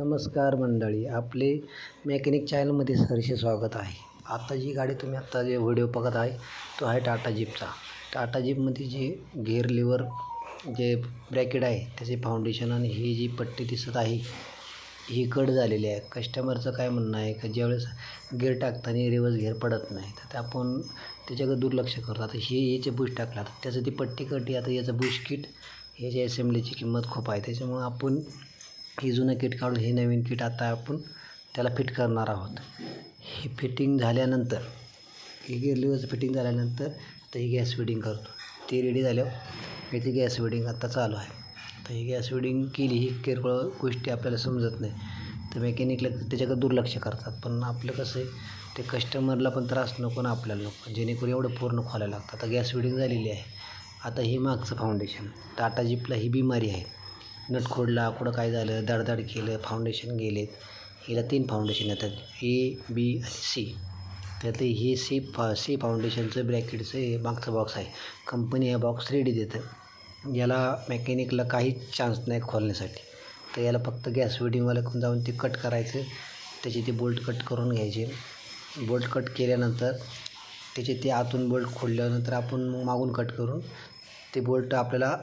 नमस्कार मंडळी आपले मेकॅनिक चॅनलमध्ये सरसे स्वागत आहे. आता जी गाडी तुम्ही आत्ता जे व्हिडिओ बघत आहे तो आहे टाटा जीपचा. टाटा जीपमध्ये जे गेअर लिव्हर जे ब्रॅकेट आहे त्याचे फाउंडेशन आणि ही जी पट्टी दिसत आहे ही कट झालेली आहे. कस्टमरचं काय म्हणणं आहे का ज्यावेळेस गेअर टाकताना रिवर्स गेअर पडत नाही तर ते आपण त्याच्याकडे दुर्लक्ष करतो. आता हे याचे बुश टाकला. तर त्याचं ती पट्टी कटी आता याचं बुश किट ह्याच्या असेंब्लीची किंमत खूप आहे. त्याच्यामुळं आपण हे जुनं किट काढून हे नवीन किट आता आपण त्याला फिट करणार आहोत. हे फिटिंग झाल्यानंतर हे गेअर फिटिंग झाल्यानंतर आता ही गॅस फिटिंग करतो. ते रेडी झाल्यावर याची गॅस फिटिंग आत्ता चालू आहे. तर ही गॅस फिटिंग केली ही किरकोळ गोष्टी आपल्याला समजत नाही. तर मेकॅनिकला त्याच्याकडे दुर्लक्ष करतात. पण आपलं कसं आहे ते कस्टमरला पण त्रास नको ना आपल्याला नको जेणेकरून एवढं पूर्ण खोलायला लागतं. आता गॅस फिटिंग झालेली आहे. आता हे मागचं फाउंडेशन टाटा जीपला ही बिमारी आहे. नट खोडला कुठं काय झालं दडदड केलं फाउंडेशन गेलेत. हिला तीन फाउंडेशन येतात ए बी आणि सी ते हे सी फा सी फाउंडेशनचं ब्रॅकेटचं हे मागचं बॉक्स आहे. कंपनी हे बॉक्स रेडी देतं. याला मेकॅनिकला काहीच चान्स नाही खोलण्यासाठी. तर याला फक्त गॅस फिटिंगवाल्याकडून जाऊन ते कट करायचं. त्याचे ते बोल्ट कट करून घ्यायचे. बोल्ट कट केल्यानंतर त्याचे ते आतून बोल्ट खोलल्यानंतर आपण मागून कट करून ते बोल्ट आपल्याला